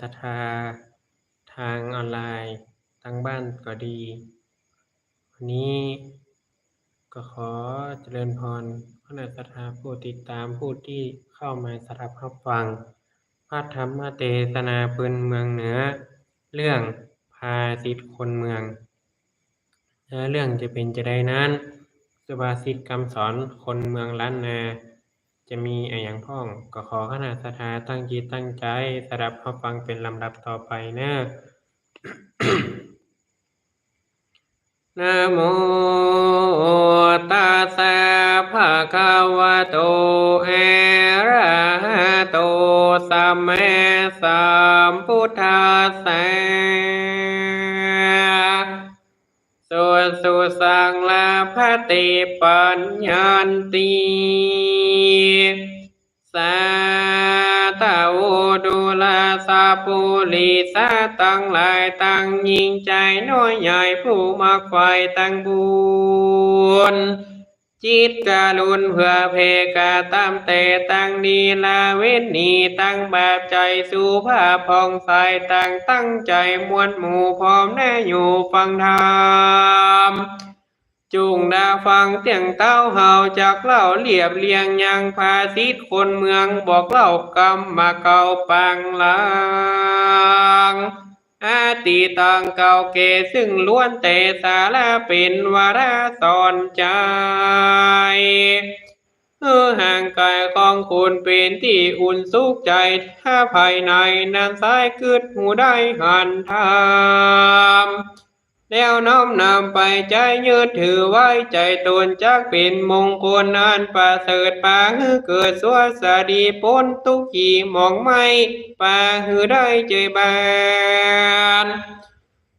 ศรัทธา ทางออนไลน์ทางบ้านก็ดี วันนี้ก็ขอเจริญพรคณะศรัทธาผู้ติดตามผู้ที่เข้ามาสดับรับฟังพระธรรมเทศนาพื้นเมืองเหนือ เรื่องภาษิตคนเมืองเนื้อเรื่องจะเป็นจะได้นั้นสุภาษิตคำสอนคนเมืองล้านนา จะมีอะอย่างพ้องก็ขอคณะศรัทธาตั้งจิตตั้งใจสดับรับฟังเป็นลำดับต่อไปนะนะโมตัสสะภะคะวะโตอะระหะโตสัมมาสัมพุทธัสสะ สุสุสังลาภติปัญญาติสาตาโอดุลาสาปุลิสาตั้งหลายตั้งยิงใจน้อยใหญ่ผู้มากไฟตั้งบุญ จิตกาลุนเพื่อเพกาตามเตตังดีลาเวนนีตั้งแบบใจสู่ภาพผ่องใสตั้งตั้งใจมวลหมู่พร้อมแน่อยู่ฟังธรรมจุงดาฟังเตียงเต้าเฮาจากเล่าเรียบเรียงยังภาษิตคนเมืองบอกเล่ากรรมมาเก่าปังลา ตีตังเก่าเกซึ่งล้วนแต่สาระเป็นวาระสอนใจเออห่างกายของคุณเป็นที่อุ่นสุขใจ ถ้าภายในนั้นสายกึดหูได้หันทาม แล้วน้อมนำไปใจยืดถือไว้ใจตนจักเป็นมงคลอันประเสริฐปาหือเกิดสวสดีพ้นทุกขีมองไม่ปาหือได้เจบาน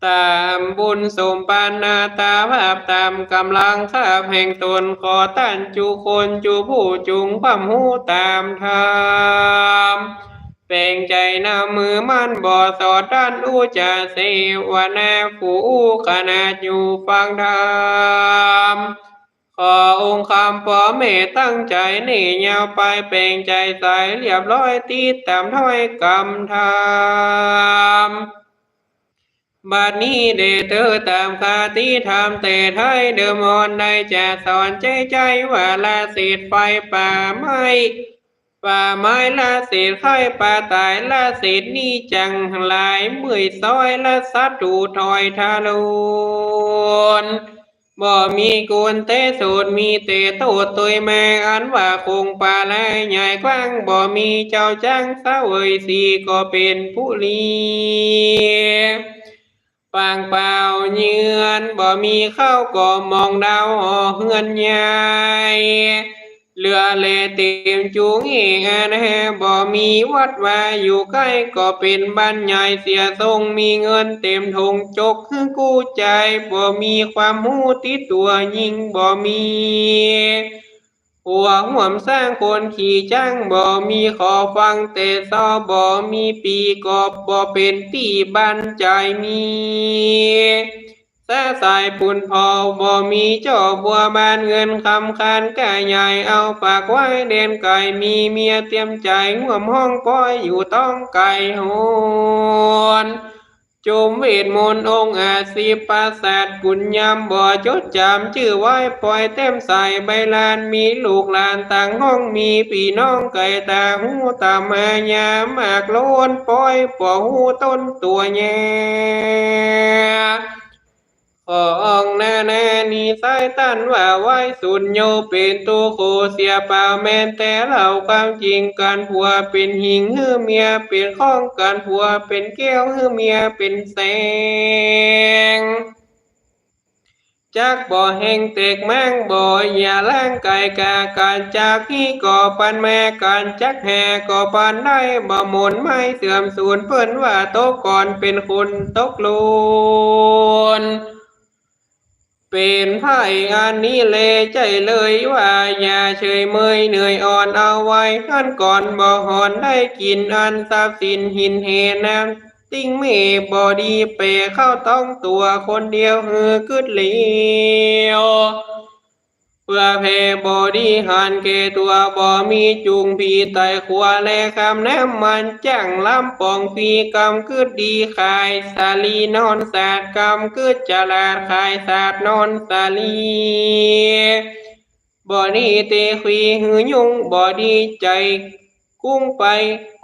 ตามบุญสมปานาตาภาพตามกำลังข้าพแห่งตนขอต้านจูคนจูผู้จุงความหูตามธรรม แป่งใจนำมือมันบ่อสอดด้านอุจาเสวนาผู้ขนาดอยู่ฟังธรรมขอองค์คำพอเมตตั้งใจนี่ยาวไปเป่งใจใสเรียบร้อยตีตามถ้อยกำธรรมบัดนี้เดเธอตามคาที่ทำแต่ไทยเดิมอนได้จะสอนใจใจว่าละสิทธิ์ไฟป่าไม้ ป่าไม้ละสิทธิ์ไข่ป่าตายละสิทธิ์นี่จังหลายมือซอยละสัตว์ดูถอยทาลุนบ่มีกุนเตสูตรมีเตโตตุยแมอันว่าคงป่าลายใหญ่กว้างบ่มีเจ้าจังสาเวยสีก็เป็นผู้ลีปางเปล่าเยือนบ่มีข้าวก็มองดาวเฮือนใหญ่ เรือเลเต็มจูงเองอันแฮบ่มีวัดวาอยู่ใกล้ก็เป็นบ้านใหญ่เสียทรงมีเงินเต็มทงจกกู้ใจบ่มีความหูติดตัวยิ่งบ่มีหัวห่วมสร้างคนขี่จ้างบ่มีขอฟังแต่ซอบ่มีปีกอบบ่เป็นตีบันใจมี แซ่สายปุ่นพอบ่มีเจ้าบัวบานเงินคำคานแก่ใหญ่เอาฝากไว้เด่นไก่มีเมียเตรียมใจห่วมห้องป้อยอยู่ต้องไก่หนจุมเวทมนต์องค์อาศีปราศาสตร์กุญยามบ่จดจำชื่อไว้ปล่อยเต็มใส่ใบลานมีลูกลานต่างห้องมีพี่น้องไก่ตาหูตามายามากโลนปล่อยป่อหูต้นตัวแย่ สายตันว่าไว้สุญโยเป็นตัวโคเสียเปล่าแม่นแต่เล่าความจริงการผัวเป็นหิงฮือเมียเป็นข้องการผัวเป็นแก้วฮือเมียเป็นแสงจักบ่อแห่งเตกแมงบ่อย่าล้างกายกาการจากที่ก่อปันแม่การจักแห่ก่อปันได้บ่หมุนไม่เสื่อมสูญเพิ่นว่าโตก่อนเป็นคุณตกลุน เป็นไพ่อันนี้เลใจเลยว่าอย่าเฉยเมยเหนื่อยอ่อนเอาไว้ท่านก่อนบ่หอนได้กินอันทรัพย์สินหินเหน้ำติ้งเมบอดีเปเข้าต้องตัวคนเดียวเฮือกึดเลียว เพื่อเพบอดีหันเกตัวบ่มีจุงพีไตขวแลคำแนมมันจ้งลำปองพีกำคืดดีขายสาลีนอนสาดกำคืดจลาดขายสาดนอนสาลีบ่ดีเตควีหือยุงบ่ดีใจ กุ้งไป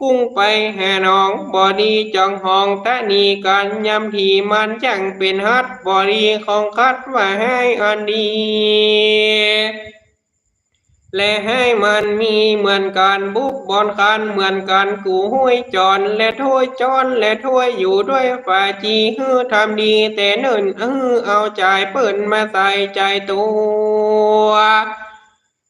กุ้งไปแห่น้องบอดีจังห้องตะนีกันยำที่มันจังเป็นฮัดบอดีของคัดว่าให้อันดี และให้มันมีเหมือนกันบุกบอลคันเหมือนกันกูห้วยจอนและถ้วยจอนและถ้วยอยู่ด้วยฝ่าจีฮือทำดีแต่เนิ่นเออเอาใจเปิ่นมาใส่ใจตัว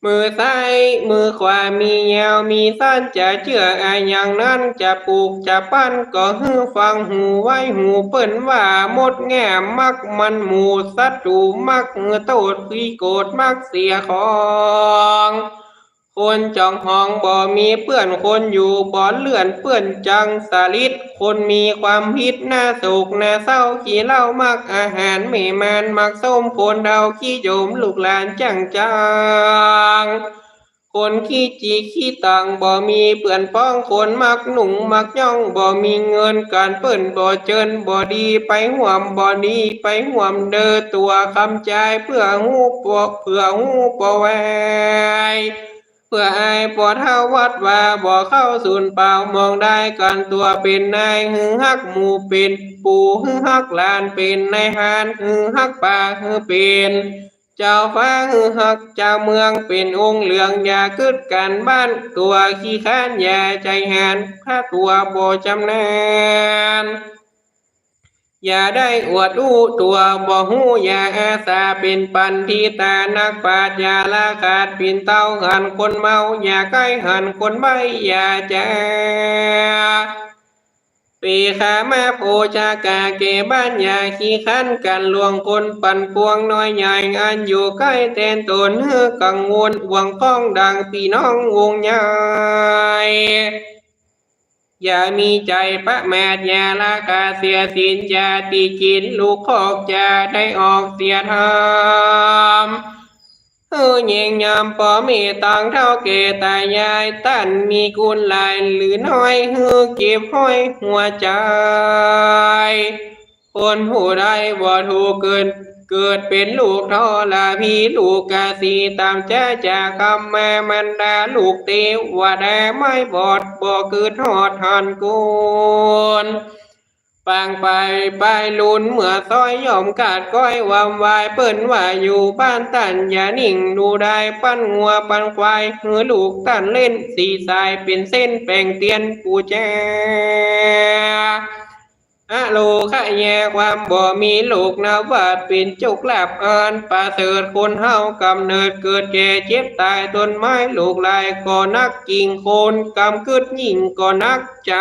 มือซ้ายมือขวามียาวมีสั้นจะเชื่ออะไรอย่างนั้นจะปลูกจะปั้นก็ฮือฟังหูไว้หูเปิ้นว่าหมดแง่มักมันหมูสัตว์ดูมักเงือโตดพีโกดมักเสียของ คนจองห้องบ่มีเปื้อนคนอยู่บ่อนเลื่อนเปื้อนจังสาลิดคนมีความพิษหน้าสุกหน้าเศร้าขี้เหล้ามักอาหารไม่มันมักส้มคนเดาขี้โยมลูกหลานจังจังคนขี้จีขี้ตังบ่มีเปื่อนป้องคนมักหนุ่งมักย่องบ่มีเงินการเปิ้นบ่เจินบ่ดีไปห่วมบ่ดีไปห่วมเด้อตัวคำใจเพื่อหูปอเพื่อหูปอแว พื่อไอ้ปวดเท้าวัดว่าบ่เข้าศูนย์เปล่ามองได้กันตัวเป็นนายหือฮักหมูเป็น ปู่หือฮักลานเป็นนายฮานหือฮักป่าหือเป็นเจ้าฟ้าหือฮักเจ้าเมืองเป็นองค์เหลืองอย่ากึดกันบ้านตัวขี้ค้านอย่าใจหานถ้าตัวบ่จำนาน อย่าได้อวดอู้ตัวบ่หูอย่าอาสาเป็นปันทีตานักปราชญ์อย่าลาขาดปินเต้าหันคนเมา อย่าใกล้หันคนใบอย่าจาปีขามาโพจากาเกบ้านอย่าขี้ขันกันลวงคนปั่นพวงน้อยใหญ่อันอยู่ใกล้แทนตนเฮือกังวลหวงก้องดังพี่น้องวงใหญ่ อย่ามีใจประมาทอย่าละกาเสียสินอย่าตีกินลูกคอกอย่าได้ออกเสียทำเออเยงยามปอมีตังเท่าเกตายายตันมีกุลหลายหรือน้อยเฮือเก็บห้อยหัวใจ คนผู้ใดบ่ถูกเกิน เกิดเป็นลูกทอลาพีลูกกาสีตามเจ้าจากคำแม่มันดาลูกเตวว่าแดไม่บอดบ่เกิดหอดหันกุนปางไปไปลุนเมื่อซอยยอมกาดก้อยวามวายเปิ้นว่าอยู่บ้านตันอย่านิ่งดูได้ปั้นงัวปั้นควายเหือลูกตันเล่นสีสายเป็นเส้นแป่งเตียนปูแจ อะโลขะแยความบ่มีลูกนาว่าเป็นจุกลาบอ่านประเสริฐคนเฮากำเนิดเกิดแก่เจ็บตายต้นไม้ลูกลายก็นักกิ่งโคนกำกึดยิ่งก็นักใจ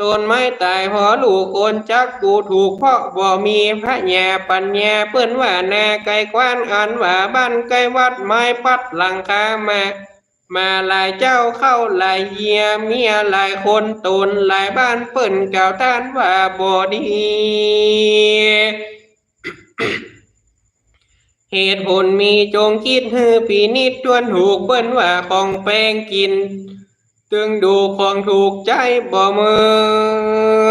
ต้นไม้ตายเพอลูกคนจักกูถูกเพราะบ่มีพระแย่ปัญญาเปิ้นว่าแน่ไกลกว้านอันว่าบ้านไกลวัดไม้พัดหลังคามา มาหลายเจ้าเข้าหลายเยียเมียหลายคนตนหลายบ้านเปิ่นกล่าวต้านว่าบ่ดีเหตุผลมีจงคิดฮือปีนิดตวนถูกเปิ้นว่าของแปลงกิน ตึงดูของถูกใจบ่เหมื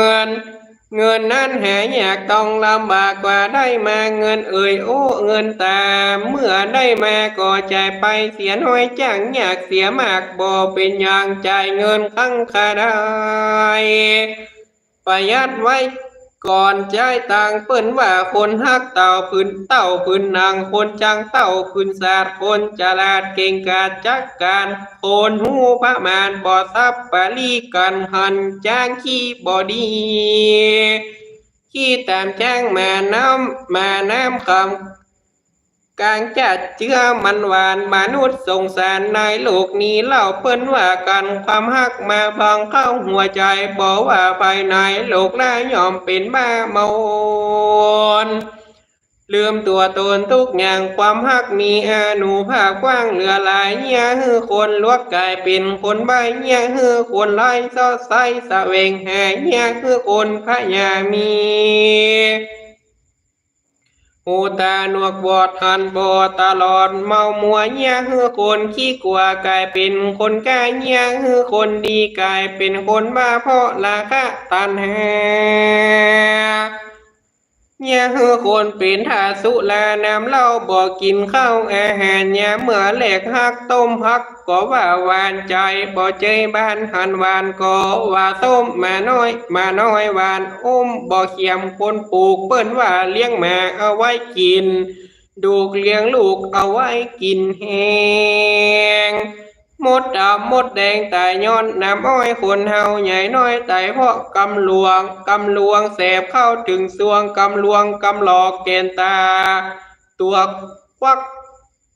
อน เงินนั้นหายากต้องลำบากกว่าได้มาเงินเอ่ยโอ้เงินตาม เมื่อได้มาก็จ่ายไปเสียน้อยจังอยากเสียมากบ่เป็นอย่างจ่ายเงินครั้งคาได้ประหยัดไว้ ก่อนจ่ายตังเปิ้นว่าคนฮักเต่าพื้นเต่าพื้นนางคนจังเต่าพื้นศาสตร์คนจลาดเก่งกาจจักการคนหูพระมานบ่ซับปลีกันหันจ้างขี้บ่ดีขี้ตามจ้างมาน้ำมาน้ำคำ กลางจัดเชื่อมันหวานมนุษย์สงสารในโลกนี้เล่าเปิ้นว่ากันความฮักมาพองเข้าหัวใจบอกว่าภายในโลกน่ายอมเป็นบ้าเมานลืมตัวตนทุกอย่างความฮักมีอนุภาพกว้างเหลือหลายเนี่ยฮือคนลวกกลายเป็นคนใบเนี่ยฮือคนไล่ซอไซสะเวงแห่เนี่ยคือคนพระยามี หูตาหนวกบอดหันบอดตลอดเมามัวเหี้ยฮือคนขี้กลัวกลายเป็นคนกล้าเหี้ยฮือคนดีกลายเป็นคนบ้าเพราะราคะตันหาฮือคนเป็นทาสุลาน้ำเหล้าบอกกินข้าวอาหารยามเมื่อแหลกหักต้มพักก็ว่าหวานใจบ่เจยบ้านหันหวานก็ว่าต้มมาน้อย มาน้อยหวานอุ้มบ่เขียมคนปลูกเปิ้นว่าเลี้ยงหมาเอาไว้กิน ดูกเลี้ยงลูกเอาไว้กินแหง มดดำมดแดงตายย้อนน้ำอ้อยคนเฮาใหญ่น้อยตายเพราะกำลวงกำลวงเสบเข้าถึงสวงกำลวงกำหลอกเกณฑ์ตา ตัวควัก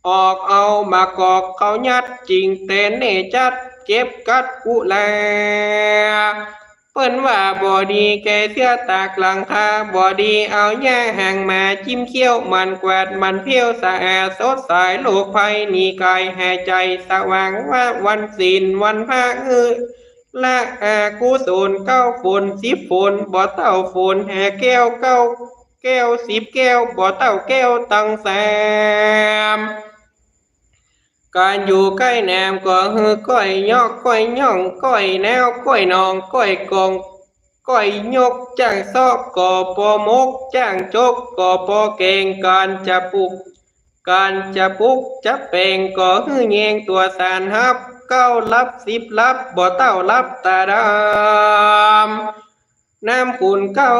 ออกเอามากอกเขายัดจริงเต้นเนจัดเก็บกัดกุแล เปิ้นว่าบอดีแกเสื้อตากหลังคาบอดีเอาแย่ห่างมาจิ้มเขี้ยวมันแกวดมันเพี้ยวสะอาดสดใสโลกภัยนีกายแหายใจสว่างว่าวันศีลวันพระเออละอากุศลเก้าฝนสิบฝนบ่เต้าฝนแห่แก้วเก้าแก้วสิบแก้วบ่เต้าแก้วตังแสม การอยู่ใกล้แนมก็ฮือก้อยยอกก้อยย่องก้อยแนวก้อยนองก้อยกองก้อยยกจ้างซอกก่อปอมกจ้างจกก่อปอเก่งการจะปุก การจะปุกจะเป่งก็ฮือแยงตัวสารฮับเก้าลับสิบลับบ่เต้าลับตาดำ น้ำอุ่นเก้า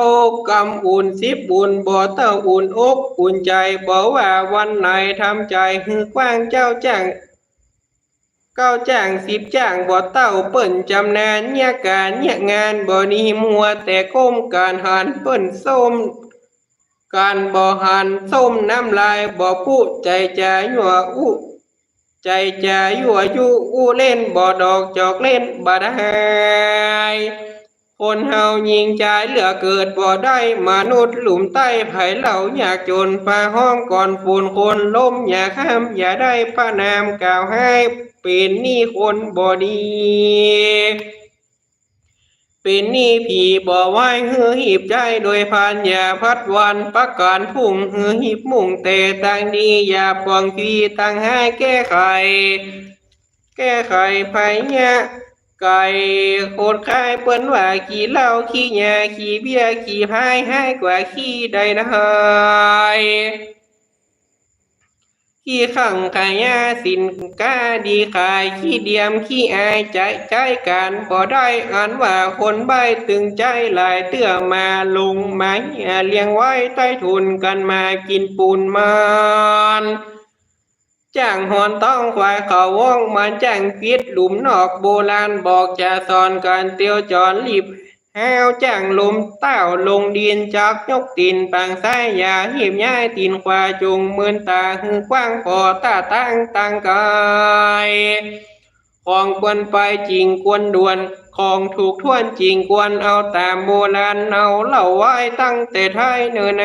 กำอุ่นสิบบุญบ่เต้าอุ่นอกอุ่นใจบอกว่าวันไหนทำใจฮือกว้างเจ้าแจ้งเก้าจ้างสิบจ้างบ่เต้าเปิ้นจำนานเนี่ยการเนี่ยงานบ่นีมัวแต่ก้มการหันเปิ้นส้มการบ่หันส้มน้ำลายบ่พูดใจใจะยั่วอุใจจะยั่วยุอู้เล่นบ่ดอกจอกเล่นบ่ได้ คนเฮายิงใจเหลือเกิดบ่ได้มนุษย์หลุมใต้ไผเหล่าอยากจนฟ้าห้องก่อนฝุ่นคนล้มอย่าข้ามอย่าได้พระนามกล่าวให้เป็นนี่คนบ่ดี เป็นนี่ผีบ่ไหวหือหีบใจโดยพันอย่าพัดวันประการพุ่งหือหีบมุ่งแต่ต่างดีอย่าปวงทีต่างให้แก้ไข แก้ไขไผเนี่ย ไก่โคตรคายเปิ้นว่าขี้เหล้าขี้ยาขี้เบียขี้พายให้กว่าขี้ใดนะเฮยขี้ขังขายาสินกาดีขายขี้เดียมขี้อายใจใจการบ่ได้อ่านว่าคนใบตึงใจหลายเตื้อมาลงมาเหี่ยเลี้ยงไว้ใต้ทุนกันมากินปูนมัน จ้างหอนต้องควายเขาว่องมันจ้างปิดหลุมนอกโบราณบอกจะสอนการเตียวจอนรีบแห้วจ้างลมเต้าลงดินจักยกตีนปางซ้ายยาหีบย้ายตีนขวาจุงมืนตาหือกว้างพอตาตั้งตั้งกายของควรไปจริงควรด่วนของถูกทวนจริงควรเอาตามโบราณเอาเล่าไว้ตั้งแต่ไทยเนิ่นแน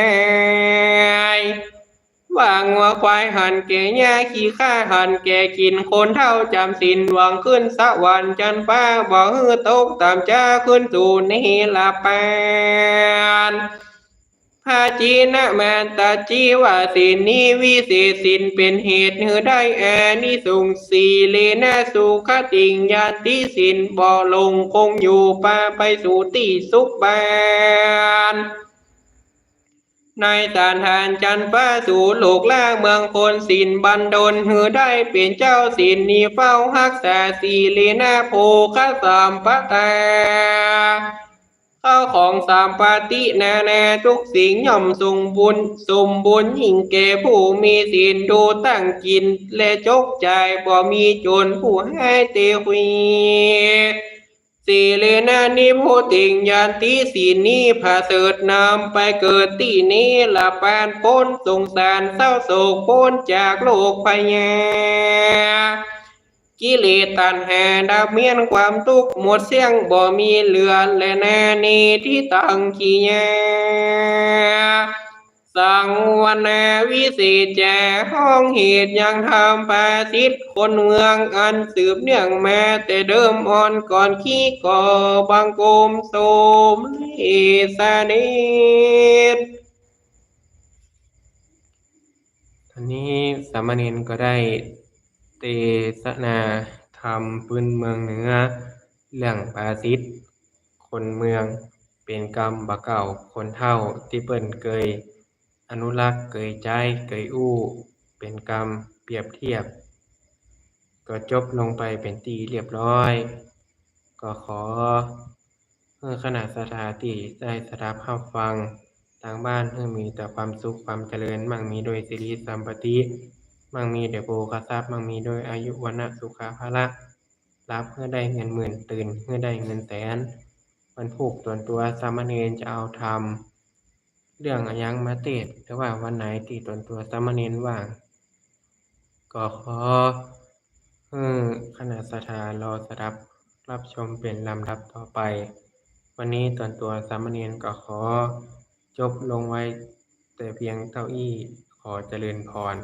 ว่างัวควายหันแก่หญ้าขี้ข้าหันแก่กินคนเท่าจำสินหวังขึ้นสวรรค์จันฟ้าบ่ฮือตกตามจ้าขึ้นสู่นิลาปานพาจีนะแมนตาจีว่าสินนี้วิเศษสินเป็นเหตุหือได้แอนิสุงสีเลนะสุขติงยาติสินบ่ลงคงอยู่ปาไปสู่ที่สุขบาน ในตานทานจันฟ้าสู่โลกล่าเมืองคนสินบันดลหือได้เป็นเจ้าสินนีเฝ้าฮักษาสีลีนาโพคสามปะตาข้าวของสามปาตินานาทุกสิ่งย่อมสมบุญสมบุญยิ่งแก่ผู้มีสินดูตั้งกิน และจกใจบ่มีจนผู้ให้เตหุย สีเลนานิโพติงยานติสีนี้พาเสดนำไปเกิดที่นี้ละปานพ้นสงสารเศร้าโศกพ้นจากโลกพยากิเลสตัณหาดับเมียนความทุกข์หมดเสียงบ่มีเหลือและแน่นีที่ตังขี้ยา สังวันาวิเศษแจห้องเหตุยังทำปาสิทธิ์คนเมืองอันสืบเนื่องมา แต่เดิมอ่อนก่อนขี้ก่อบังกมโสมเอสาเดชวันนี้สามเณรก็ได้เทศนาธรรมปืนเมืองเหนือเรื่องปาษิตคนเมืองเป็นกรรมบ่เก่าคนเฒ่าที่เพิ่นเคย อนุรักษ์เคยใจเคยอู้ เป็นกรรมเปรียบเทียบ ก็จบลงไปเป็นที่เรียบร้อย ก็ขอให้คณะสถาที่ได้สดับรับฟังทางบ้านให้มีแต่ความสุขความเจริญ มั่งมีโดยสิริสัมปติมั่งมีด้วยโภคทรัพย์มั่งมีโดยอายุวันะสุขภาละรับเพื่อได้เงินหมื่นตื่นเพื่อได้เงินแสนวันพุกส่วนตัวสามเณรจะเอาทำ เรื่องอยังมาเทศน์หรือว่าวันไหนที่ตนตัวสามเณรว่าง ก็ขอให้คณะสถารอสดับรับชมเป็นลำดับต่อไป วันนี้ตนตัวสามเณรก็ขอ จบลงไว้แต่เพียงเท่าอี้ขอเจริญพร